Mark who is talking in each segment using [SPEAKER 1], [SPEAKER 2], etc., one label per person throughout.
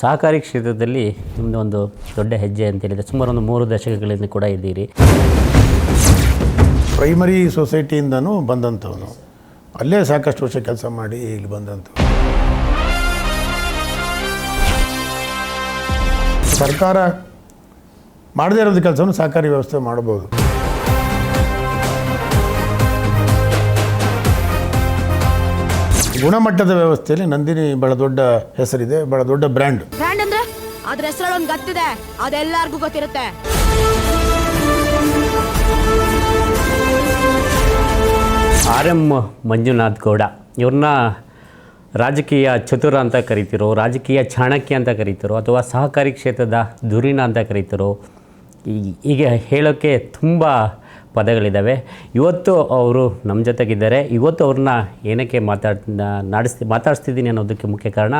[SPEAKER 1] ಸಹಕಾರಿ ಕ್ಷೇತ್ರದಲ್ಲಿ ನಿಮ್ಮದು ಒಂದು ದೊಡ್ಡ ಹೆಜ್ಜೆ ಅಂತ ಹೇಳಿದರೆ ಸುಮಾರು ಒಂದು ಮೂರು ದಶಕಗಳಿಂದ ಕೂಡ ಇದ್ದೀರಿ.
[SPEAKER 2] ಪ್ರೈಮರಿ ಸೊಸೈಟಿಯಿಂದನೂ ಬಂದಂಥವನು. ಅಲ್ಲೇ ಸಾಕಷ್ಟು ವರ್ಷ ಕೆಲಸ ಮಾಡಿ ಇಲ್ಲಿ ಬಂದಂಥವು ಸರ್ಕಾರ ಮಾಡದೇ ಇರೋದು ಕೆಲಸವನ್ನು ಸಹಕಾರಿ ವ್ಯವಸ್ಥೆ ಮಾಡ್ಬೋದು. ಗುಣಮಟ್ಟದ ವ್ಯವಸ್ಥೆಯಲ್ಲಿ ನಂದಿನಿ ಬಹಳ ದೊಡ್ಡ ಹೆಸರಿದೆ ಬಹಳ ದೊಡ್ಡ ಬ್ರ್ಯಾಂಡ್.
[SPEAKER 3] ಬ್ರ್ಯಾಂಡ್ ಅಂದ್ರೆ? ಅದ್ರ ಹೆಸರಲ್ಲಿ ಒಂದು ಗತ್ತಿದೆ. ಅದೆಲ್ಲರಿಗೂ ಗೊತ್ತಿರುತ್ತೆ.
[SPEAKER 1] ಆರ್ ಎಂ ಮಂಜುನಾಥ್ ಗೌಡ ಇವ್ರನ್ನ ರಾಜಕೀಯ ಚತುರ ಅಂತ ಕರಿತಿರೋ ರಾಜಕೀಯ ಚಾಣಕ್ಯ ಅಂತ ಕರಿತಿರೋ ಅಥವಾ ಸಹಕಾರಿ ಕ್ಷೇತ್ರದ ದುರಿನ ಅಂತ ಕರಿತಿರೋ. ಈಗ ಹೀಗೆ ಹೇಳೋಕ್ಕೆ ತುಂಬ ಪದಗಳಿದ್ದಾವೆ ಇವತ್ತು ಅವರು ನಮ್ಮ ಜೊತೆಗಿದ್ದಾರೆ. ಇವತ್ತು ಅವ್ರನ್ನ ಏನಕ್ಕೆ ಮಾತಾಡ್ತ ನಾಡಿಸ್ತಿ, ಮಾತಾಡಿಸ್ತಿದ್ದೀನಿ ಅನ್ನೋದಕ್ಕೆ ಮುಖ್ಯ ಕಾರಣ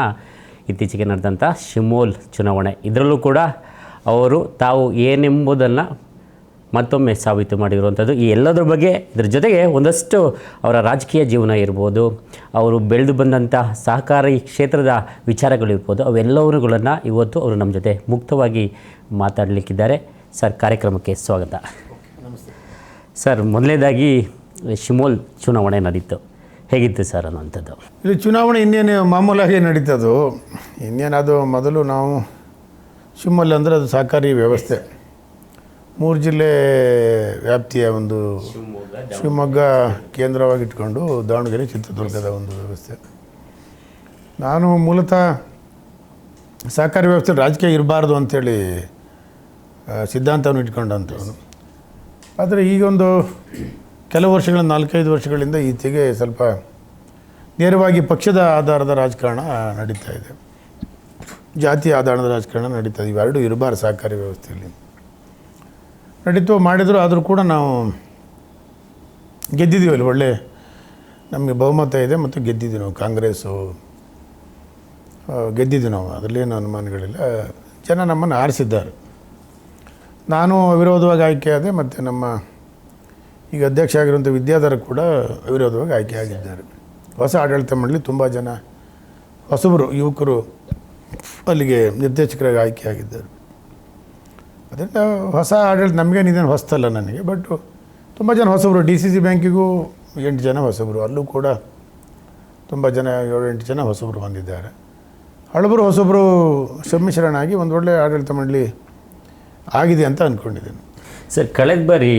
[SPEAKER 1] ಇತ್ತೀಚೆಗೆ ನಡೆದಂಥ ಶಿಮೋಲ್ ಚುನಾವಣೆ. ಇದರಲ್ಲೂ ಕೂಡ ಅವರು ತಾವು ಏನೆಂಬುದನ್ನು ಮತ್ತೊಮ್ಮೆ ಸಾಬೀತು ಮಾಡಿರುವಂಥದ್ದು ಈ ಎಲ್ಲದರ ಬಗ್ಗೆ ಇದ್ರ ಜೊತೆಗೆ ಒಂದಷ್ಟು ಅವರ ರಾಜಕೀಯ ಜೀವನ ಇರ್ಬೋದು, ಅವರು ಬೆಳೆದು ಬಂದಂಥ ಸಹಕಾರಿ ಕ್ಷೇತ್ರದ ವಿಚಾರಗಳಿರ್ಬೋದು ಅವೆಲ್ಲವರುಗಳನ್ನು ಇವತ್ತು ಅವರು ನಮ್ಮ ಜೊತೆ ಮುಕ್ತವಾಗಿ ಮಾತಾಡಲಿಕ್ಕಿದ್ದಾರೆ. ಸರ್, ಕಾರ್ಯಕ್ರಮಕ್ಕೆ ಸ್ವಾಗತ. ಸರ್ ಮೊದಲನೇದಾಗಿ ಶಿಮೋಲ್ ಚುನಾವಣೆ ನಡೀತು. ಹೇಗಿತ್ತು ಸರ್ ಅನ್ನುವಂಥದ್ದು?
[SPEAKER 2] ಇಲ್ಲಿ ಚುನಾವಣೆ ಇನ್ನೇನು ಮಾಮೂಲಾಗಿ ನಡೀತದು. ಇನ್ನೇನು ಅದು ಮೊದಲು ನಾವು ಶಿವಮೊಗ್ಗ ಅಂದರೆ ಅದು ಸಹಕಾರಿ ವ್ಯವಸ್ಥೆ. ಮೂರು ಜಿಲ್ಲೆ ವ್ಯಾಪ್ತಿಯ ಒಂದು ಶಿವಮೊಗ್ಗ ಕೇಂದ್ರವಾಗಿಟ್ಕೊಂಡು ದಾವಣಗೆರೆ, ಚಿತ್ರದುರ್ಗದ ಒಂದು ವ್ಯವಸ್ಥೆ. ನಾನು ಮೂಲತಃ ಸಹಕಾರಿ ವ್ಯವಸ್ಥೆ ರಾಜಕೀಯ ಇರಬಾರ್ದು ಅಂಥೇಳಿ ಸಿದ್ಧಾಂತವನ್ನು ಇಟ್ಕೊಂಡಂಥವನು. ಆದರೆ ಈಗೊಂದು ಕೆಲವು ವರ್ಷಗಳ, ನಾಲ್ಕೈದು ವರ್ಷಗಳಿಂದ ಈಚೆಗೆ ಸ್ವಲ್ಪ ನೇರವಾಗಿ ಪಕ್ಷದ ಆಧಾರದ ರಾಜಕಾರಣ ನಡೀತಾ ಇದೆ. ಜಾತಿ ಆಧಾರದ ರಾಜಕಾರಣ ನಡೀತಾ ಇದೆ. ಇವೆರಡೂ ಇರಬಾರ್ದು ಸಹಕಾರಿ ವ್ಯವಸ್ಥೆಯಲ್ಲಿ. ನಡೀತು, ಮಾಡಿದರೂ, ಆದರೂ ಕೂಡ ನಾವು ಗೆದ್ದಿದ್ದೀವಲ್ಲಿ ಒಳ್ಳೆ ನಮಗೆ ಬಹುಮತ ಇದೆ ಮತ್ತು ಗೆದ್ದಿದ್ದೀವಿ ನಾವು. ಕಾಂಗ್ರೆಸ್ಸು ಗೆದ್ದಿದ್ದೀವಿ ನಾವು. ಅದರಲ್ಲೇನು ಅನುಮಾನಗಳಿಲ್ಲ. ಜನ ನಮ್ಮನ್ನು ಆರಿಸಿದ್ದಾರೆ. ನಾನು ಅವಿರೋಧವಾಗಿ ಆಯ್ಕೆಯಾದೆ ಮತ್ತು ನಮ್ಮ ಈಗ ಅಧ್ಯಕ್ಷ ಆಗಿರುವಂಥ ವಿದ್ಯಾಧರ ಕೂಡ ಅವಿರೋಧವಾಗಿ ಆಯ್ಕೆಯಾಗಿದ್ದಾರೆ ಹೊಸ ಆಡಳಿತ ಮಂಡಳಿ ತುಂಬ ಜನ ಹೊಸಬರು, ಯುವಕರು ಅಲ್ಲಿಗೆ ನಿರ್ದೇಶಕರಾಗಿ ಆಯ್ಕೆಯಾಗಿದ್ದಾರೆ ಅದರಿಂದ ಹೊಸ ಆಡಳಿತ ನಮಗೇನಿದೇನು ಹೊಸ್ತಲ್ಲ ನನಗೆ, ಬಟ್ ತುಂಬ ಜನ ಹೊಸಬರು, ಡಿ ಸಿ ಸಿ ಬ್ಯಾಂಕಿಗೂ ಎಂಟು ಜನ ಹೊಸಬರು, ಅಲ್ಲೂ ಕೂಡ ತುಂಬ ಜನ ಏಳು ಎಂಟು ಜನ ಹೊಸಬರು ಬಂದಿದ್ದಾರೆ ಹಳಬರು ಹೊಸಬರು ಸಮ್ಮಿಶ್ರಣಾಗಿ ಒಂದು ಒಳ್ಳೆಯ ಆಡಳಿತ ಮಂಡಳಿ ಆಗಿದೆ ಅಂತ ಅಂದ್ಕೊಂಡಿದ್ದೇನೆ
[SPEAKER 1] ಸರ್ ಕಳೆದ ಬಾರಿ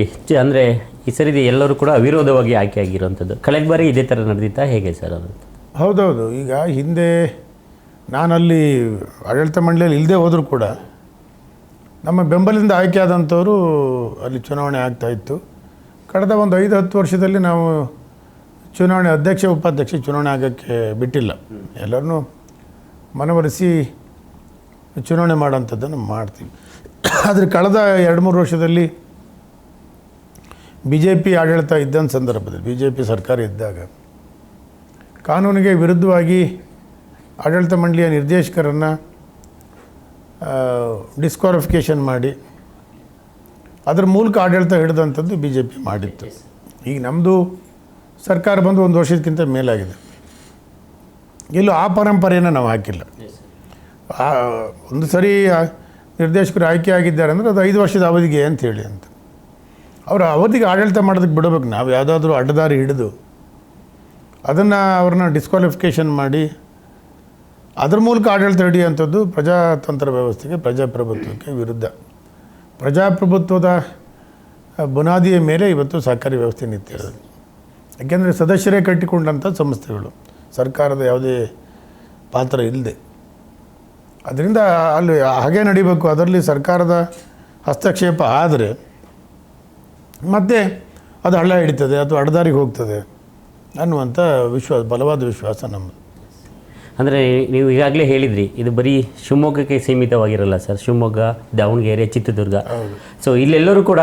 [SPEAKER 1] ಅಂದರೆ ಈ ಸರಿ ಎಲ್ಲರೂ ಕೂಡ ಅವಿರೋಧವಾಗಿ ಆಯ್ಕೆ ಆಗಿರುವಂಥದ್ದು. ಕಳೆದ ಬಾರಿ ಇದೇ ಥರ ನಡೆದಿತ್ತಾ? ಹೇಗೆ ಸರ್ ಅದು?
[SPEAKER 2] ಹೌದೌದು. ಈಗ ಹಿಂದೆ ನಾನಲ್ಲಿ ಆಡಳಿತ ಮಂಡಳಿಯಲ್ಲಿ ಇಲ್ಲದೆ ಹೋದರೂ ಕೂಡ ನಮ್ಮ ಬೆಂಬಲದಿಂದ ಆಯ್ಕೆ ಆದಂಥವರು ಅಲ್ಲಿ ಚುನಾವಣೆ ಆಗ್ತಾಯಿತ್ತು ಕಳೆದ ಒಂದು ಐದು ಹತ್ತು ವರ್ಷದಲ್ಲಿ ನಾವು ಚುನಾವಣೆ ಅಧ್ಯಕ್ಷ ಉಪಾಧ್ಯಕ್ಷ ಚುನಾವಣೆ ಆಗೋಕ್ಕೆ ಬಿಟ್ಟಿಲ್ಲ. ಎಲ್ಲರನ್ನೂ ಮನವರಿಸಿ ಚುನಾವಣೆ ಮಾಡೋಂಥದ್ದನ್ನು ಮಾಡ್ತೀವಿ. ಆದರೆ ಕಳೆದ ಎರಡು ಮೂರು ವರ್ಷದಲ್ಲಿ ಬಿ ಜೆ ಪಿ ಆಡಳಿತ ಇದ್ದಂಥ ಸಂದರ್ಭದಲ್ಲಿ ಬಿ ಜೆ ಪಿ ಸರ್ಕಾರ ಇದ್ದಾಗ ಕಾನೂನಿಗೆ ವಿರುದ್ಧವಾಗಿ ಆಡಳಿತ ಮಂಡಳಿಯ ನಿರ್ದೇಶಕರನ್ನು ಡಿಸ್ಕ್ವಾಲಿಫಿಕೇಷನ್ ಮಾಡಿ ಅದರ ಮೂಲಕ ಆಡಳಿತ ಹಿಡಿದಂಥದ್ದು ಬಿ ಜೆ ಪಿ ಮಾಡಿತ್ತು. ಈಗ ನಮ್ಮದು ಸರ್ಕಾರ ಬಂದು ಒಂದು ವರ್ಷಕ್ಕಿಂತ ಮೇಲಾಗಿದೆ. ಇಲ್ಲೂ ಆ ಪರಂಪರೆಯನ್ನು ನಾವು ಹಾಕಿಲ್ಲ. ಒಂದು ಸರಿ ನಿರ್ದೇಶಕರು ಆಯ್ಕೆ ಆಗಿದ್ದಾರೆ ಅಂದರೆ ಅದು ಐದು ವರ್ಷದ ಅವಧಿಗೆ ಅಂತ ಹೇಳಿ ಅಂತ. ಅವರ ಅವಧಿಗೆ ಆಡಳಿತ ಮಾಡೋದಕ್ಕೆ ಬಿಡಬೇಕು ನಾವು, ಯಾವುದಾದ್ರೂ ಅಡ್ಡದಾರಿ ಹಿಡಿದು ಅದನ್ನು ಅವ್ರನ್ನ ಡಿಸ್ಕ್ವಾಲಿಫಿಕೇಷನ್ ಮಾಡಿ, ಅದ್ರ ಮೂಲಕ ಆಡಳಿತ ಹಿಡಿಯುವಂಥದ್ದು ಪ್ರಜಾತಂತ್ರ ವ್ಯವಸ್ಥೆಗೆ, ಪ್ರಜಾಪ್ರಭುತ್ವಕ್ಕೆ ವಿರುದ್ಧ. ಪ್ರಜಾಪ್ರಭುತ್ವದ ಬುನಾದಿಯ ಮೇಲೆ ಇವತ್ತು ಸಹಕಾರಿ ವ್ಯವಸ್ಥೆ ನಿಂತಿರೋದು ಯಾಕೆಂದರೆ ಸದಸ್ಯರೇ ಕಟ್ಟಿಕೊಂಡಂಥ ಸಂಸ್ಥೆಗಳು, ಸರ್ಕಾರದ ಯಾವುದೇ ಪಾತ್ರ ಇಲ್ಲದೆ. ಅದರಿಂದ ಅಲ್ಲಿ ಹಾಗೆ ನಡಿಬೇಕು. ಅದರಲ್ಲಿ ಸರ್ಕಾರದ ಹಸ್ತಕ್ಷೇಪ ಆದರೆ ಮತ್ತೆ ಅದು ಹಳ್ಳ ಹಿಡಿತದೆ ಅಥವಾ ಅಡ್ದಾರಿಗೆ ಹೋಗ್ತದೆ ಅನ್ನುವಂಥ ವಿಶ್ವಾಸ ಬಲವಾದ ವಿಶ್ವಾಸ ನಮ್ಮದು
[SPEAKER 1] ಅಂದರೆ ನೀವು ಈಗಾಗಲೇ ಹೇಳಿದ್ರಿ ಇದು ಬರೀ ಶಿವಮೊಗ್ಗಕ್ಕೆ ಸೀಮಿತವಾಗಿರಲ್ಲ ಸರ್. ಶಿವಮೊಗ್ಗ ದಾವಣಗೆರೆ ಚಿತ್ರದುರ್ಗ. ಸೊ ಇಲ್ಲೆಲ್ಲರೂ ಕೂಡ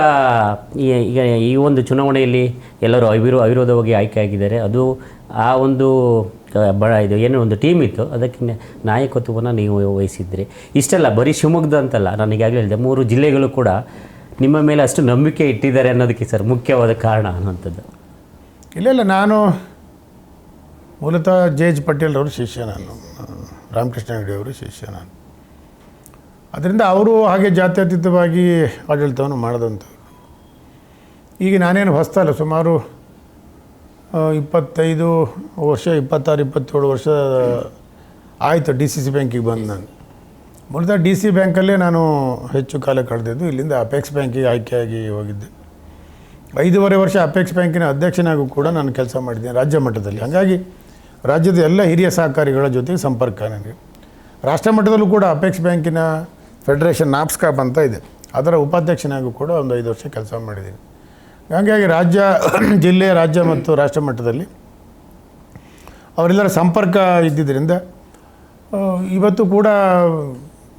[SPEAKER 1] ಈ- ಈಗ ಈ ಒಂದು ಚುನಾವಣೆಯಲ್ಲಿ ಎಲ್ಲರೂ ಅವಿರೋ ಅವಿರೋಧವಾಗಿ ಆಯ್ಕೆ ಆಗಿದ್ದಾರೆ. ಅದು ಆ ಒಂದು ಬ ಇದು ಏನೋ ಒಂದು ಟೀಮ್ ಇತ್ತು. ಅದಕ್ಕೆ ನಾಯಕತ್ವವನ್ನು ನೀವು ವಹಿಸಿದ್ರಿ. ಇಷ್ಟಲ್ಲ ಬರೀ ಶಿವಮೊಗ್ಗದ ಅಂತಲ್ಲ ಈಗಾಗಲೇ ಹೇಳಿದೆ, ಮೂರು ಜಿಲ್ಲೆಗಳು ಕೂಡ ನಿಮ್ಮ ಮೇಲೆ ಅಷ್ಟು ನಂಬಿಕೆ ಇಟ್ಟಿದ್ದಾರೆ ಅನ್ನೋದಕ್ಕೆ ಸರ್ ಮುಖ್ಯವಾದ ಕಾರಣ ಅನ್ನೋಂಥದ್ದು
[SPEAKER 2] ಇಲ್ಲ ಇಲ್ಲ, ನಾನು ಮೂಲತಃ ಜೆ ಎಚ್ ಪಟೇಲ್ ಅವರು ಶಿಷ್ಯ ನಾನು. ರಾಮಕೃಷ್ಣ ರೆಡ್ಡಿ ಅವರು ಶಿಷ್ಯ ನಾನು. ಅದರಿಂದ ಅವರು ಹಾಗೆ ಜಾತ್ಯತೀತವಾಗಿ ಆಡಳಿತವನ್ನು ಮಾಡಿದಂಥವ್ರು. ಈಗ ನಾನೇನು ಹೊಸ್ತಲ್ಲ ಸುಮಾರು ಇಪ್ಪತ್ತೈದು ವರ್ಷ, ಇಪ್ಪತ್ತಾರು, ಇಪ್ಪತ್ತೇಳು ವರ್ಷ ಆಯಿತು ಡಿ ಸಿ ಸಿ ಬ್ಯಾಂಕಿಗೆ ಬಂದು ನಾನು. ಮೂಲತಃ ಡಿ ಸಿ ಬ್ಯಾಂಕಲ್ಲೇ ನಾನು ಹೆಚ್ಚು ಕಾಲ ಕಳೆದಿದ್ದು, ಇಲ್ಲಿಂದ ಅಪೆಕ್ಸ್ ಬ್ಯಾಂಕಿಗೆ ಆಯ್ಕೆಯಾಗಿ ಹೋಗಿದ್ದೆ. ಐದೂವರೆ ವರ್ಷ ಅಪೆಕ್ಸ್ ಬ್ಯಾಂಕಿನ ಅಧ್ಯಕ್ಷನಾಗೂ ಕೂಡ ನಾನು ಕೆಲಸ ಮಾಡಿದ್ದೀನಿ ರಾಜ್ಯ ಮಟ್ಟದಲ್ಲಿ. ಹಾಗಾಗಿ ರಾಜ್ಯದ ಎಲ್ಲ ಹಿರಿಯ ಸಹಕಾರಿಗಳ ಜೊತೆಗೆ ಸಂಪರ್ಕ ನನಗೆ. ರಾಷ್ಟ್ರ ಮಟ್ಟದಲ್ಲೂ ಕೂಡ ಅಪೆಕ್ಸ್ ಬ್ಯಾಂಕಿನ ಫೆಡರೇಷನ್ ನಾಪ್ಸ್ಕಾಪ್ ಅಂತ ಇದೆ. ಅದರ ಉಪಾಧ್ಯಕ್ಷನಾಗೂ ಕೂಡ ಒಂದು ಐದು ವರ್ಷ ಕೆಲಸ ಮಾಡಿದ್ದೀನಿ. ಹಾಗಾಗಿ ರಾಜ್ಯ ಜಿಲ್ಲೆ ರಾಜ್ಯ ಮತ್ತು ರಾಷ್ಟ್ರ ಮಟ್ಟದಲ್ಲಿ ಅವರೆಲ್ಲರ ಸಂಪರ್ಕ ಇದ್ದಿದ್ದರಿಂದ ಇವತ್ತು ಕೂಡ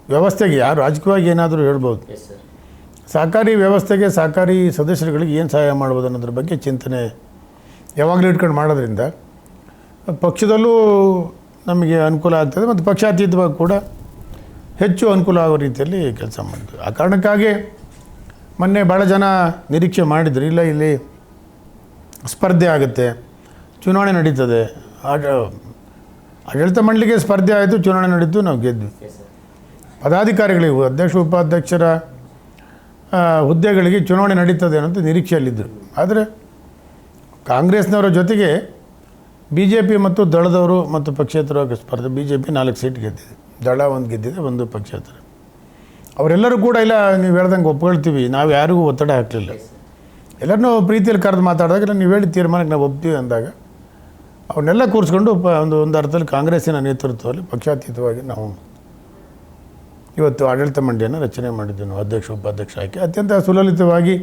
[SPEAKER 2] ವ್ಯವಸ್ಥೆಗೆ ಯಾರು ರಾಜಕೀಯವಾಗಿ ಏನಾದರೂ ಹೇಳ್ಬೋದು. ಸಹಕಾರಿ ವ್ಯವಸ್ಥೆಗೆ ಸಹಕಾರಿ ಸದಸ್ಯರುಗಳಿಗೆ ಏನು ಸಹಾಯ ಮಾಡ್ಬೋದು ಅನ್ನೋದ್ರ ಬಗ್ಗೆ ಚಿಂತನೆ ಯಾವಾಗಲೂ ಇಟ್ಕೊಂಡು ಮಾಡೋದ್ರಿಂದ ಪಕ್ಷದಲ್ಲೂ ನಮಗೆ ಅನುಕೂಲ ಆಗ್ತದೆ ಮತ್ತು ಪಕ್ಷಾತೀತವಾಗಿ ಕೂಡ ಹೆಚ್ಚು ಅನುಕೂಲ ಆಗೋ ರೀತಿಯಲ್ಲಿ ಕೆಲಸ ಮಾಡ್ತೀವಿ ಆ ಕಾರಣಕ್ಕಾಗಿ ಮೊನ್ನೆ ಭಾಳ ಜನ ನಿರೀಕ್ಷೆ ಮಾಡಿದ್ರು, ಇಲ್ಲ ಇಲ್ಲಿ ಸ್ಪರ್ಧೆ ಆಗುತ್ತೆ, ಚುನಾವಣೆ ನಡೀತದೆ. ಆಡ ಆಡಳಿತ ಮಂಡಳಿಗೆ ಸ್ಪರ್ಧೆ ಆಯಿತು, ಚುನಾವಣೆ ನಡೀತು, ನಾವು ಗೆದ್ವಿ. ಪದಾಧಿಕಾರಿಗಳಿಗೂ, ಅಧ್ಯಕ್ಷ, ಉಪಾಧ್ಯಕ್ಷರ ಹುದ್ದೆಗಳಿಗೆ ಚುನಾವಣೆ ನಡೀತದೆ ಅನ್ನೋದು ನಿರೀಕ್ಷೆಯಲ್ಲಿದ್ದರು ಆದರೆ ಕಾಂಗ್ರೆಸ್ನವರ ಜೊತೆಗೆ ಬಿ ಜೆ ಪಿ ಮತ್ತು ದಳದವರು ಮತ್ತು ಪಕ್ಷೇತರ ಸ್ಪರ್ಧೆ ಬಿ ಜೆ ಪಿ ನಾಲ್ಕು ಸೀಟ್ ಗೆದ್ದಿದೆ. ದಳ ಒಂದು ಗೆದ್ದಿದೆ, ಒಂದು ಪಕ್ಷೇತರ. ಅವರೆಲ್ಲರೂ ಕೂಡ ಇಲ್ಲ ನೀವು ಹೇಳ್ದಂಗೆ ಒಪ್ಕೊಳ್ತೀವಿ. ನಾವು ಯಾರಿಗೂ ಒತ್ತಡ ಹಾಕಲಿಲ್ಲ. ಎಲ್ಲರನ್ನೂ ಪ್ರೀತಿಯಲ್ಲಿ ಕರೆದು ಮಾತಾಡಿದಾಗ ನೀವು ಹೇಳಿ ತೀರ್ಮಾನಕ್ಕೆ ನಾವು ಒಪ್ತೀವಿ ಅಂದಾಗ ಅವನ್ನೆಲ್ಲ ಕೂರಿಸ್ಕೊಂಡು ಪ ಒಂದು ಒಂದು ಅರ್ಥದಲ್ಲಿ ಕಾಂಗ್ರೆಸ್ಸಿನ ನೇತೃತ್ವದಲ್ಲಿ ಪಕ್ಷಾತೀತವಾಗಿ ನಾವು ಇವತ್ತು ಆಡಳಿತ ಮಂಡಳಿಯನ್ನು ರಚನೆ ಮಾಡಿದ್ವಿ. ನಾವು ಅಧ್ಯಕ್ಷ ಉಪಾಧ್ಯಕ್ಷ ಆಯ್ಕೆ ಅತ್ಯಂತ ಸುಲಲಿತವಾಗಿ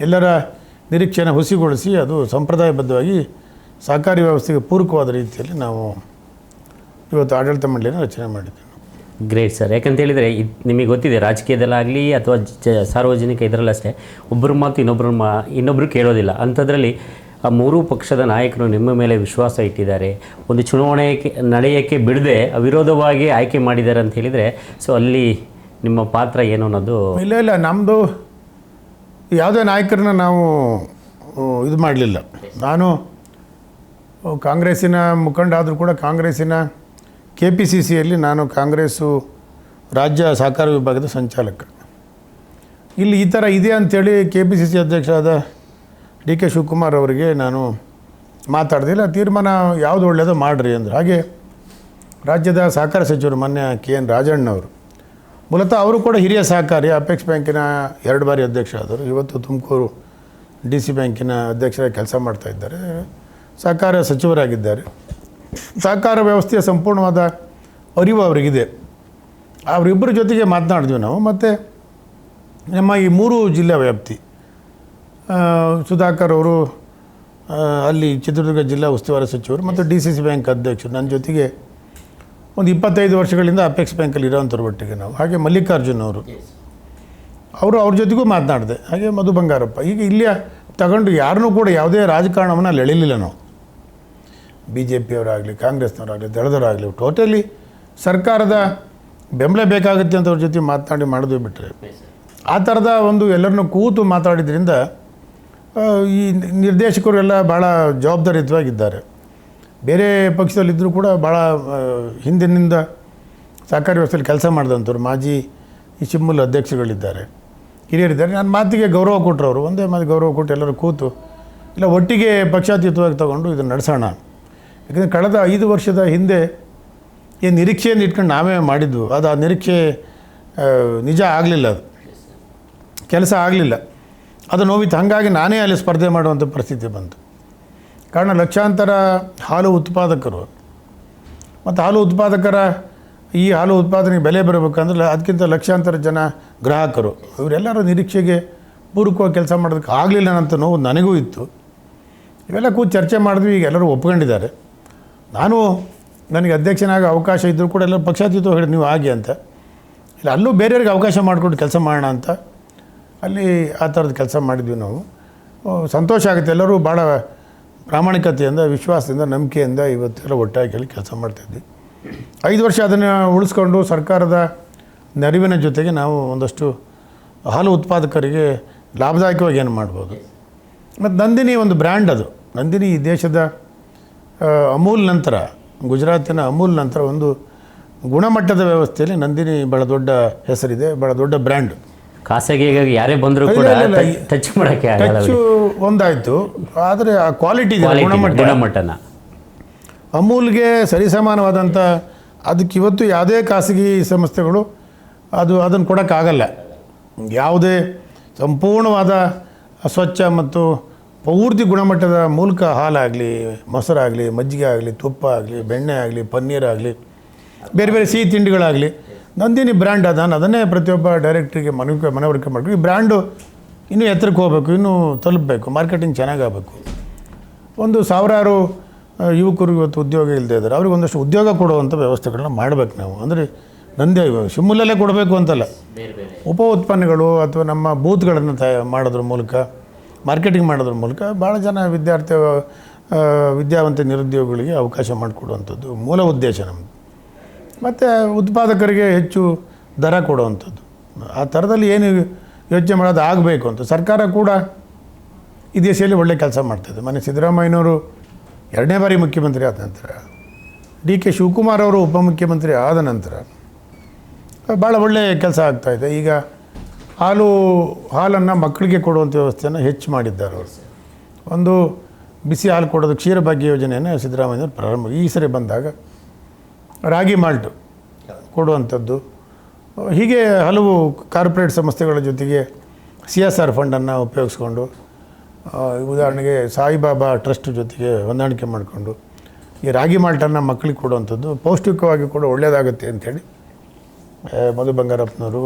[SPEAKER 2] ಎಲ್ಲರ ನಿರೀಕ್ಷೆಯನ್ನು ಹುಸಿಗೊಳಿಸಿ ಅದು ಸಂಪ್ರದಾಯಬದ್ಧವಾಗಿ ಸಹಕಾರಿ ವ್ಯವಸ್ಥೆಗೆ ಪೂರಕವಾದ ರೀತಿಯಲ್ಲಿ ನಾವು ಇವತ್ತು ಆಡಳಿತ ಮಂಡಳಿಯನ್ನು ರಚನೆ ಮಾಡಿದ್ವಿ.
[SPEAKER 1] ಗ್ರೇಟ್ ಸರ್ ಯಾಕಂತೇಳಿದರೆ ನಿಮಗೆ ಗೊತ್ತಿದೆ, ರಾಜಕೀಯದಲ್ಲಾಗಲಿ ಅಥವಾ ಜ ಸಾರ್ವಜನಿಕ ಇದರಲ್ಲಷ್ಟೇ, ಒಬ್ಬರು ಮಾತು ಇನ್ನೊಬ್ಬರು ಮಾ ಇನ್ನೊಬ್ಬರು ಕೇಳೋದಿಲ್ಲ. ಅಂಥದ್ರಲ್ಲಿ, ಆ ಮೂರೂ ಪಕ್ಷದ ನಾಯಕರು ನಿಮ್ಮ ಮೇಲೆ ವಿಶ್ವಾಸ ಇಟ್ಟಿದ್ದಾರೆ. ಒಂದು ಚುನಾವಣೆಗೆ, ನಡೆಯೋಕ್ಕೆ ಬಿಡದೆ ಅವಿರೋಧವಾಗಿ ಆಯ್ಕೆ ಮಾಡಿದ್ದಾರೆ ಅಂತ ಹೇಳಿದರೆ, ಸೊ ಅಲ್ಲಿ ನಿಮ್ಮ ಪಾತ್ರ ಏನು ಅನ್ನೋದು
[SPEAKER 2] ಇಲ್ಲ ಇಲ್ಲ ನಮ್ಮದು ಯಾವುದೇ ನಾಯಕರನ್ನ ನಾವು ಇದು ಮಾಡಲಿಲ್ಲ. ನಾನು ಕಾಂಗ್ರೆಸ್ಸಿನ ಮುಖಂಡ ಆದರೂ ಕೂಡ ಕಾಂಗ್ರೆಸ್ಸಿನ ಕೆ ಪಿ ಸಿ ಸಿಯಲ್ಲಿ ನಾನು ಕಾಂಗ್ರೆಸ್ಸು ರಾಜ್ಯ ಸಹಕಾರ ವಿಭಾಗದ ಸಂಚಾಲಕ. ಇಲ್ಲಿ ಈ ಥರ ಇದೆ ಅಂಥೇಳಿ ಕೆ ಪಿ ಸಿ ಸಿ ಅಧ್ಯಕ್ಷರಾದ ಡಿ ಕೆ ಶಿವಕುಮಾರ್ ಅವರಿಗೆ ನಾನು ಮಾತಾಡ್ದಿಲ್ಲ ತೀರ್ಮಾನ ಯಾವುದು ಒಳ್ಳೆಯದೋ ಮಾಡಿರಿ ಅಂದರು. ಹಾಗೆ ರಾಜ್ಯದ ಸಹಕಾರ ಸಚಿವರು ಮೊನ್ನೆ ಕೆ ಎನ್ ರಾಜಣ್ಣವರು. ಮೂಲತಃ ಅವರು ಕೂಡ ಹಿರಿಯ ಸಹಕಾರಿ ಅಪೆಕ್ಸ್ ಬ್ಯಾಂಕಿನ ಎರಡು ಬಾರಿ ಅಧ್ಯಕ್ಷ ಆದರು ಇವತ್ತು ತುಮಕೂರು ಡಿ ಸಿ ಬ್ಯಾಂಕಿನ ಅಧ್ಯಕ್ಷರಾಗಿ ಕೆಲಸ ಮಾಡ್ತಾ ಇದ್ದಾರೆ. ಸಹಕಾರ ಸಚಿವರಾಗಿದ್ದಾರೆ. ಸಹಕಾರ ವ್ಯವಸ್ಥೆಯ ಸಂಪೂರ್ಣವಾದ ಅರಿವು ಅವರಿಗಿದೆ. ಅವರಿಬ್ಬರ ಜೊತೆಗೆ ಮಾತನಾಡಿದ್ವಿ ನಾವು, ಮತ್ತು ನಮ್ಮ ಈ ಮೂರು ಜಿಲ್ಲಾ ವ್ಯಾಪ್ತಿ ಸುಧಾಕರ್ ಅವರು ಅಲ್ಲಿ ಚಿತ್ರದುರ್ಗ ಜಿಲ್ಲಾ ಉಸ್ತುವಾರಿ ಸಚಿವರು ಮತ್ತು ಡಿ ಸಿ ಸಿ ಬ್ಯಾಂಕ್ ಅಧ್ಯಕ್ಷರು ನನ್ನ ಜೊತೆಗೆ ಒಂದು ಇಪ್ಪತ್ತೈದು ವರ್ಷಗಳಿಂದ ಅಪೆಕ್ಸ್ ಬ್ಯಾಂಕಲ್ಲಿ ಇರೋವಂಥವ್ರ ಒಟ್ಟಿಗೆ ನಾವು. ಹಾಗೆ ಮಲ್ಲಿಕಾರ್ಜುನ್ ಅವರು. ಅವರು ಅವ್ರ ಜೊತೆಗೂ ಮಾತನಾಡಿದೆ. ಹಾಗೆ ಮಧು ಬಂಗಾರಪ್ಪ. ಈಗ ಇಲ್ಲಿಯ ತಗೊಂಡು ಯಾರನ್ನೂ ಕೂಡ ಯಾವುದೇ ರಾಜಕಾರಣವನ್ನು ಅಲ್ಲಿ ಎಳಿಲಿಲ್ಲ ನಾವು. ಬಿ ಜೆ ಪಿಯವರಾಗಲಿ ಕಾಂಗ್ರೆಸ್ನವರಾಗಲಿ, ದಳದವರಾಗಲಿ, ಟೋಟಲಿ ಸರ್ಕಾರದ ಬೆಂಬಲ ಬೇಕಾಗುತ್ತೆ ಅಂತವ್ರ ಜೊತೆ ಮಾತನಾಡಿ ಮಾಡಿದ್ವಿ ಬಿಟ್ಟರೆ ಆ ಥರದ ಒಂದು ಎಲ್ಲರನ್ನೂ ಕೂತು ಮಾತಾಡಿದ್ರಿಂದ ಈ ನಿರ್ದೇಶಕರು ಎಲ್ಲ ಭಾಳ ಜವಾಬ್ದಾರಿಯುತವಾಗಿದ್ದಾರೆ. ಬೇರೆ ಪಕ್ಷದಲ್ಲಿದ್ದರೂ ಕೂಡ ಭಾಳ ಹಿಂದಿನಿಂದ ಸಹಕಾರಿ ವ್ಯವಸ್ಥೆಯಲ್ಲಿ ಕೆಲಸ ಮಾಡಿದಂಥವ್ರು ಮಾಜಿ ಈ ಶಿಮ್ಮುಲ್ ಅಧ್ಯಕ್ಷರುಗಳಿದ್ದಾರೆ. ಹಿರಿಯರಿದ್ದಾರೆ. ನನ್ನ ಮಾತಿಗೆ ಗೌರವ ಕೊಟ್ಟರು ಅವರು ಒಂದೇ ಮಾತು ಗೌರವ ಕೊಟ್ಟು ಎಲ್ಲರೂ ಕೂತು, ಇಲ್ಲ ಒಟ್ಟಿಗೆ ಪಕ್ಷಾತೀತವಾಗಿ ತಗೊಂಡು ಇದನ್ನು ನಡೆಸೋಣ. ಯಾಕಂದರೆ ಕಳೆದ ಐದು ವರ್ಷದ ಹಿಂದೆ ಏನು ನಿರೀಕ್ಷೆಯನ್ನು ಇಟ್ಕೊಂಡು ನಾವೇ ಮಾಡಿದ್ವು ಅದು ಆ ನಿರೀಕ್ಷೆ ನಿಜ ಆಗಲಿಲ್ಲ ಅದು. ಕೆಲಸ ಆಗಲಿಲ್ಲ. ಅದು ನೋವಿತ್ತು. ಹಾಗಾಗಿ ನಾನೇ ಅಲ್ಲಿ ಸ್ಪರ್ಧೆ ಮಾಡುವಂಥ ಪರಿಸ್ಥಿತಿ ಬಂತು. ಕಾರಣ ಲಕ್ಷಾಂತರ ಹಾಲು ಉತ್ಪಾದಕರು. ಮತ್ತು ಹಾಲು ಉತ್ಪಾದಕರ, ಈ ಹಾಲು ಉತ್ಪಾದನೆಗೆ ಬೆಲೆ ಬರಬೇಕಂದ್ರೆ ಅದಕ್ಕಿಂತ ಲಕ್ಷಾಂತರ ಜನ ಗ್ರಾಹಕರು. ಇವರೆಲ್ಲರೂ ನಿರೀಕ್ಷೆಗೆ ಪೂರಕವಾಗಿ ಕೆಲಸ ಮಾಡೋದಕ್ಕೆ ಆಗಲಿಲ್ಲ ಅಂತ ನೋವು ನನಗೂ ಇತ್ತು. ಇವೆಲ್ಲ ಕೂತು ಚರ್ಚೆ ಮಾಡಿದ್ವಿ. ಈಗ ಎಲ್ಲರೂ ಒಪ್ಕೊಂಡಿದ್ದಾರೆ. ನಾನು ನನಗೆ ಅಧ್ಯಕ್ಷನಾಗ ಅವಕಾಶ ಇದ್ದರೂ ಕೂಡ ಎಲ್ಲ ಪಕ್ಷಾತೀತ ಹೇಳಿ ನೀವು ಆಗಿ ಅಂತ. ಇಲ್ಲ, ಅಲ್ಲೂ ಬೇರೆಯವ್ರಿಗೆ ಅವಕಾಶ ಮಾಡಿಕೊಟ್ಟು ಕೆಲಸ ಮಾಡೋಣ ಅಂತ. ಅಲ್ಲಿ ಆ ಥರದ ಕೆಲಸ ಮಾಡಿದ್ವಿ ನಾವು. ಸಂತೋಷ ಆಗುತ್ತೆ. ಎಲ್ಲರೂ ಭಾಳ ಪ್ರಾಮಾಣಿಕತೆಯಿಂದ, ವಿಶ್ವಾಸದಿಂದ, ನಂಬಿಕೆಯಿಂದ ಇವತ್ತೆಲ್ಲ ಒಟ್ಟಾಗಿ ಹೇಳಿ ಕೆಲಸ ಮಾಡ್ತಾಯಿದ್ವಿ ಐದು ವರ್ಷ ಅದನ್ನು ಉಳಿಸ್ಕೊಂಡು ಸರ್ಕಾರದ ನೆರವಿನ ಜೊತೆಗೆ ನಾವು ಒಂದಷ್ಟು ಹಾಲು ಉತ್ಪಾದಕರಿಗೆ ಲಾಭದಾಯಕವಾಗಿ ಏನು ಮಾಡ್ಬೋದು. ಮತ್ತು ನಂದಿನಿ ಒಂದು ಬ್ರ್ಯಾಂಡ್ ಅದು. ನಂದಿನಿ ಈ ದೇಶದ ಅಮೂಲ್ ನಂತರ ಗುಜರಾತಿನ ಅಮೂಲ್ ನಂತರ ಒಂದು ಗುಣಮಟ್ಟದ ವ್ಯವಸ್ಥೆಯಲ್ಲಿ ನಂದಿನಿ ಭಾಳ ದೊಡ್ಡ ಹೆಸರಿದೆ ಭಾಳ ದೊಡ್ಡ ಬ್ರ್ಯಾಂಡ್.
[SPEAKER 1] ಖಾಸಗಿ ಯಾರೇ ಬಂದರೂ ಕೂಡ. ಟಚ್ ಮಾಡೋಕ್ಕೆ
[SPEAKER 2] ಟಚ್ಚು ಒಂದಾಯಿತು ಆದರೆ ಆ ಕ್ವಾಲಿಟಿ ಇದೆ ಗುಣಮಟ್ಟ.
[SPEAKER 1] ಗುಣಮಟ್ಟನ.
[SPEAKER 2] ಅಮೂಲ್ಗೆ ಸರಿಸಮಾನವಾದಂಥ ಅದಕ್ಕೆ ಇವತ್ತು ಯಾವುದೇ ಖಾಸಗಿ ಸಂಸ್ಥೆಗಳು ಅದು ಅದನ್ನು ಕೊಡೋಕ್ಕಾಗಲ್ಲ. ಯಾವುದೇ ಸಂಪೂರ್ಣವಾದ ಸ್ವಚ್ಛ ಮತ್ತು ಪೂರ್ತಿ ಗುಣಮಟ್ಟದ ಮೂಲಕ ಹಾಲಾಗಲಿ ಮೊಸರಾಗಲಿ ಮಜ್ಜಿಗೆ ಆಗಲಿ ತುಪ್ಪ ಆಗಲಿ ಬೆಣ್ಣೆ ಆಗಲಿ ಪನ್ನೀರ್ ಆಗಲಿ ಬೇರೆ ಬೇರೆ ಸಿಹಿ ತಿಂಡಿಗಳಾಗಲಿ ನಂದಿನಿ ಬ್ರ್ಯಾಂಡ್ ಅದ ನಾನು ಅದನ್ನೇ ಪ್ರತಿಯೊಬ್ಬ ಡೈರೆಕ್ಟ್ರಿಗೆ ಮನವಿ ಮನವರಿಕೆ ಮಾಡಬೇಕು ಈ ಬ್ರ್ಯಾಂಡು ಇನ್ನೂ ಎತ್ತರಕ್ಕೆ ಹೋಗಬೇಕು ಇನ್ನೂ ತಲುಪಬೇಕು ಮಾರ್ಕೆಟಿಂಗ್ ಚೆನ್ನಾಗಾಗಬೇಕು. ಒಂದು ಸಾವಿರಾರು ಯುವಕರು ಇವತ್ತು ಉದ್ಯೋಗ ಇಲ್ಲದೆ ಇದ್ದಾರೆ. ಅವ್ರಿಗೆ ಒಂದಷ್ಟು ಉದ್ಯೋಗ ಕೊಡುವಂಥ ವ್ಯವಸ್ಥೆಗಳನ್ನ ಮಾಡಬೇಕು ನಾವು. ಅಂದರೆ ನಂದೇ ಶಿಮ್ಮುಲ್ಲೇ ಕೊಡಬೇಕು ಅಂತಲ್ಲ. ಉಪ ಉತ್ಪನ್ನಗಳು ಅಥವಾ ನಮ್ಮ ಬೂತ್ಗಳನ್ನು ತಯ ಮಾಡೋದ್ರ ಮೂಲಕ ಮಾರ್ಕೆಟಿಂಗ್ ಮಾಡೋದ್ರ ಮೂಲಕ ಭಾಳ ಜನ ವಿದ್ಯಾರ್ಥಿ ವಿದ್ಯಾವಂತ ನಿರುದ್ಯೋಗಿಗಳಿಗೆ ಅವಕಾಶ ಮಾಡಿಕೊಡುವಂಥದ್ದು ಮೂಲ ಉದ್ದೇಶ ನಮ್ಮದು ಮತ್ತು ಉತ್ಪಾದಕರಿಗೆ ಹೆಚ್ಚು ದರ ಕೊಡುವಂಥದ್ದು. ಆ ಥರದಲ್ಲಿ ಏನು ಯೋಚನೆ ಮಾಡೋದು ಆಗಬೇಕು ಅಂತ. ಸರ್ಕಾರ ಕೂಡ ಈ ದೇಶದಲ್ಲಿ ಒಳ್ಳೆ ಕೆಲಸ ಮಾಡ್ತಾಯಿದೆ ಮನೆ ಸಿದ್ದರಾಮಯ್ಯನವರು ಎರಡನೇ ಬಾರಿ ಮುಖ್ಯಮಂತ್ರಿ ಆದ ನಂತರ, ಡಿ ಕೆ ಶಿವಕುಮಾರ್ ಅವರು ಉಪಮುಖ್ಯಮಂತ್ರಿ ಆದ ನಂತರ ಭಾಳ ಒಳ್ಳೆಯ ಕೆಲಸ ಆಗ್ತಾಯಿದೆ ಈಗ ಹಾಲು, ಹಾಲನ್ನು ಮಕ್ಕಳಿಗೆ ಕೊಡುವಂಥ ವ್ಯವಸ್ಥೆಯನ್ನು ಹೆಚ್ಚು ಮಾಡಿದ್ದಾರೆ ಅವರು. ಒಂದು ಬಿಸಿ ಹಾಲು ಕೊಡೋದು ಕ್ಷೀರಭಾಗ್ಯ ಯೋಜನೆಯನ್ನು ಸಿದ್ದರಾಮಯ್ಯ ಪ್ರಾರಂಭ ಈ ಸರಿ ಬಂದಾಗ ರಾಗಿ ಮಾಲ್ಟು ಕೊಡುವಂಥದ್ದು. ಹೀಗೆ ಹಲವು ಕಾರ್ಪೊರೇಟ್ ಸಂಸ್ಥೆಗಳ ಜೊತೆಗೆ ಸಿ ಎಸ್ ಆರ್ ಫಂಡನ್ನು ಉಪಯೋಗಿಸ್ಕೊಂಡು ಉದಾಹರಣೆಗೆ ಸಾಯಿಬಾಬಾ ಟ್ರಸ್ಟ್ ಜೊತೆಗೆ ಹೊಂದಾಣಿಕೆ ಮಾಡಿಕೊಂಡು ಈ ರಾಗಿ ಮಾಲ್ಟನ್ನು ಮಕ್ಕಳಿಗೆ ಕೊಡುವಂಥದ್ದು ಪೌಷ್ಟಿಕವಾಗಿ ಕೂಡ ಒಳ್ಳೆಯದಾಗುತ್ತೆ ಅಂಥೇಳಿ ಮಧು ಬಂಗಾರಪ್ಪನವರು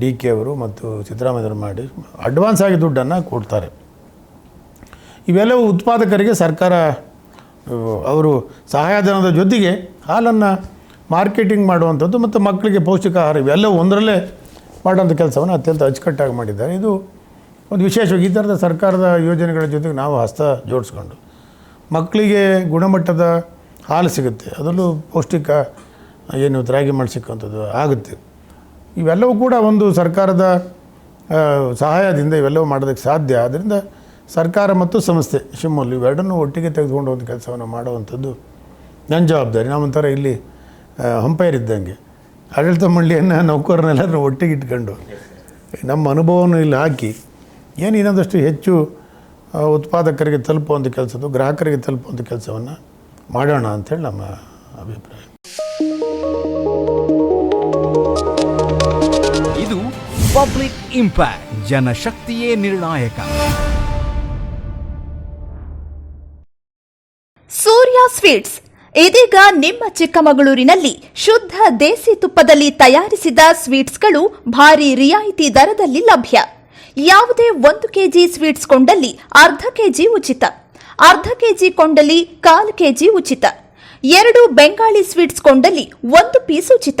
[SPEAKER 2] ಡಿ ಕೆ ಅವರು ಮತ್ತು ಸಿದ್ದರಾಮಯ್ಯವರು ಮಾಡಿ ಅಡ್ವಾನ್ಸ್ ಆಗಿ ದುಡ್ಡನ್ನು ಕೊಡ್ತಾರೆ. ಇವೆಲ್ಲವೂ ಉತ್ಪಾದಕರಿಗೆ ಸರ್ಕಾರ, ಅವರು ಸಹಾಯಧನದ ಜೊತೆಗೆ ಹಾಲನ್ನು ಮಾರ್ಕೆಟಿಂಗ್ ಮಾಡುವಂಥದ್ದು ಮತ್ತು ಮಕ್ಕಳಿಗೆ ಪೌಷ್ಟಿಕ ಆಹಾರ ಇವೆಲ್ಲವೂ ಒಂದರಲ್ಲೇ ಮಾಡುವಂಥ ಕೆಲಸವನ್ನು ಅತ್ಯಂತ ಅಚ್ಚುಕಟ್ಟಾಗಿ ಮಾಡಿದ್ದಾರೆ. ಇದು ಒಂದು ವಿಶೇಷವಾಗಿ ಈ ಥರದ ಸರ್ಕಾರದ ಯೋಜನೆಗಳ ಜೊತೆಗೆ ನಾವು ಹಸ್ತ ಜೋಡಿಸ್ಕೊಂಡು ಮಕ್ಕಳಿಗೆ ಗುಣಮಟ್ಟದ ಹಾಲು ಸಿಗುತ್ತೆ. ಅದರಲ್ಲೂ ಪೌಷ್ಟಿಕ ಏನು ತ್ರಾಗಿ ಮಾಡಿ ಸಿಕ್ಕುವಂಥದ್ದು ಆಗುತ್ತೆ. ಇವೆಲ್ಲವೂ ಕೂಡ ಒಂದು ಸರ್ಕಾರದ ಸಹಾಯದಿಂದ ಇವೆಲ್ಲವೂ ಮಾಡೋದಕ್ಕೆ ಸಾಧ್ಯ. ಆದ್ದರಿಂದ ಸರ್ಕಾರ ಮತ್ತು ಸಂಸ್ಥೆ ಶಿವಮೊಲ್ಲಿ ಇವೆರಡನ್ನೂ ಒಟ್ಟಿಗೆ ತೆಗೆದುಕೊಂಡು ಒಂದು ಕೆಲಸವನ್ನು ಮಾಡುವಂಥದ್ದು ನನ್ನ ಜವಾಬ್ದಾರಿ. ನಾವೊಂಥರ ಇಲ್ಲಿ ಹಂಪೈರ್ ಇದ್ದಂಗೆ ಆಡಳಿತ ಮಂಡಳಿಯನ್ನು ನೌಕರನ್ನೆಲ್ಲರೂ ಒಟ್ಟಿಗೆ ಇಟ್ಕೊಂಡು ನಮ್ಮ ಅನುಭವವನ್ನು ಇಲ್ಲಿ ಹಾಕಿ ಏನು ಇನ್ನೊಂದಷ್ಟು ಹೆಚ್ಚು ಉತ್ಪಾದಕರಿಗೆ ತಲುಪುವಂಥ ಕೆಲಸದ್ದು, ಗ್ರಾಹಕರಿಗೆ ತಲುಪುವಂಥ ಕೆಲಸವನ್ನು ಮಾಡೋಣ ಅಂಥೇಳಿ ನಮ್ಮ ಅಭಿಪ್ರಾಯ.
[SPEAKER 4] ಪಬ್ಲಿಕ್ ಇಂಪ್ಯಾಕ್ಟ್ ಜನಶಕ್ತಿಯೇ ನಿರ್ಣಾಯಕ
[SPEAKER 5] ಸೂರ್ಯ ಸ್ವೀಟ್ಸ್ ಇದೀಗ ನಿಮ್ಮ ಚಿಕ್ಕಮಗಳೂರಿನಲ್ಲಿ ಶುದ್ಧ ದೇಸಿ ತುಪ್ಪದಲ್ಲಿ ತಯಾರಿಸಿದ ಸ್ವೀಟ್ಸ್ಗಳು ಭಾರಿ ರಿಯಾಯಿತಿ ದರದಲ್ಲಿ ಲಭ್ಯ. ಯಾವುದೇ ಒಂದು ಕೆಜಿ ಸ್ವೀಟ್ಸ್ ಕೊಂಡಲ್ಲಿ ಅರ್ಧ ಕೆಜಿ ಉಚಿತ. ಅರ್ಧ ಕೆಜಿ ಕೊಂಡಲ್ಲಿ ಕಾಲು ಕೆಜಿ ಉಚಿತ. ಎರಡು ಬೆಂಗಾಳಿ ಸ್ವೀಟ್ಸ್ ಕೊಂಡಲ್ಲಿ ಒಂದು ಪೀಸ್ ಉಚಿತ.